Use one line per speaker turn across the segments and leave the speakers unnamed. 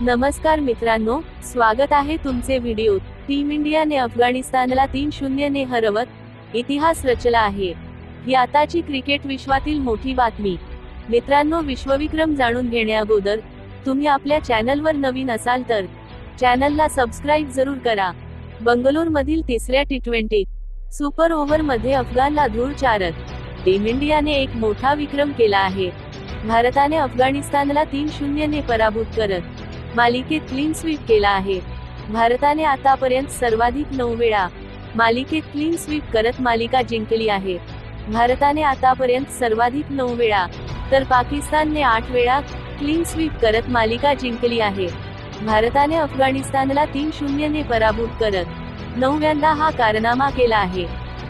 नमस्कार मित्रांनो स्वागत आहे तुमचे व्हिडिओ. टीम इंडियाने अफगाणिस्तानला तीन शून्यने हरवत इतिहास रचला आहे. ही आताची क्रिकेट विश्वातील मोठी बातमी. मित्रांनो विश्वविक्रम जाणून घेण्याअगोदर तुम्ही आपल्या चॅनलवर नवीन असाल तर चॅनलला सबस्क्राईब जरूर करा. बंगलोर मधील तिसऱ्या टी ट्वेंटी सुपर ओव्हरमध्ये अफगाणला धूळ चारत टीम इंडियाने एक मोठा विक्रम केला आहे. भारताने अफगाणिस्तानला तीन शून्यने पराभूत करत मालिकेत क्लीन स्वीप केला आहे. भारताने आतापर्यंत सर्वाधिक नऊ वेळा मालिकेत क्लीन स्वीप करत मालिका जिंकली आहे. भारताने आतापर्यंत सर्वाधिक नऊ वेळा तर पाकिस्तानने आठ वेळा क्लीन स्वीप करत मालिका जिंकली आहे. भारताने अफगाणिस्तानला तीन शून्यने पराभूत करत नवव्यांदा हा कारनामा केला आहे.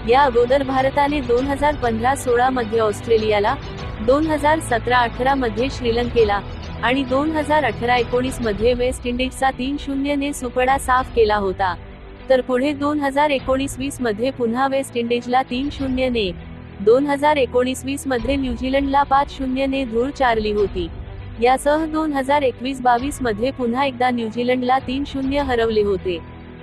या अगोदर भारताने दोन हजार पंधरा सोळा मध्ये ऑस्ट्रेलियाला दोन हजार सतरा अठरा मध्ये श्रीलंकेला आणि दोन हजार अठरा एकोणीसमध्ये वेस्ट इंडिजचा तीन शून्यने सुपडा साफ केला होता. तर पुढे दोन हजार एकोणीस वीसमध्ये पुन्हा वेस्ट इंडिजला तीन शून्यने दोन हजार एकोणीस वीसमध्ये न्यूझीलंडला पाच शून्यने धूळ चारली होती. यासह दोन हजार एकवीस बावीसमध्ये पुन्हा एकदा न्यूझीलंडला तीन शून्य हरवले होते.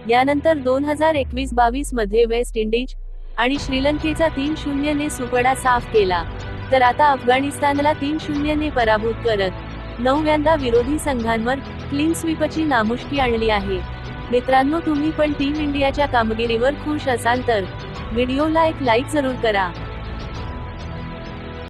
यानंतर दोन हजार एकवीस बावीसमध्ये वेस्ट इंडिज आणि श्रीलंकेचा तीन शून्यने सुपडा साफ केला. तर आता अफगाणिस्तानला तीन शून्यने पराभूत करत नवव्यांदा विरोधी संघांवर क्लीन स्वीपची नामुष्की आणली आहे. मित्रांनो तुम्ही पण टीम इंडियाच्या कामगिरीवर खुश असाल तर व्हिडिओला एक लाईक जरूर करा.